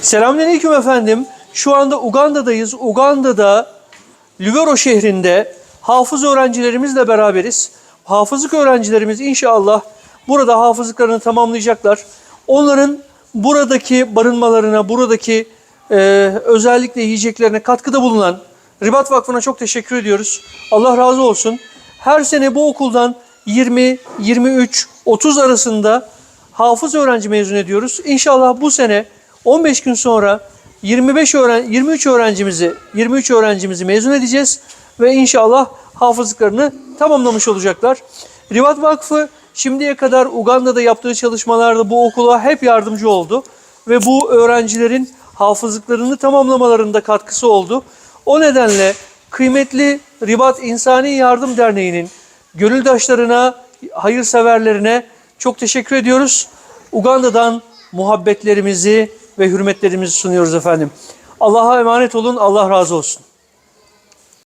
Selamünaleyküm efendim. Şu anda Uganda'dayız. Uganda'da Lüvero şehrinde hafız öğrencilerimizle beraberiz. Hafızlık öğrencilerimiz inşallah burada hafızlıklarını tamamlayacaklar. Onların buradaki barınmalarına, buradaki e, özellikle yiyeceklerine katkıda bulunan Ribat Vakfı'na çok teşekkür ediyoruz. Allah razı olsun. Her sene bu okuldan 20, 23, 30 arasında hafız öğrenci mezun ediyoruz. İnşallah bu sene 15 gün sonra 25 öğren 23 öğrencimizi 23 öğrencimizi mezun edeceğiz ve inşallah hafızlıklarını tamamlamış olacaklar. Rivat Vakfı şimdiye kadar Uganda'da yaptığı çalışmalarda bu okula hep yardımcı oldu ve bu öğrencilerin hafızlıklarını tamamlamalarında katkısı oldu. O nedenle kıymetli Ribat İnsani Yardım Derneği'nin gönüldaşlarına, hayırseverlerine çok teşekkür ediyoruz. Uganda'dan muhabbetlerimizi ve hürmetlerimizi sunuyoruz efendim. Allah'a emanet olun, Allah razı olsun.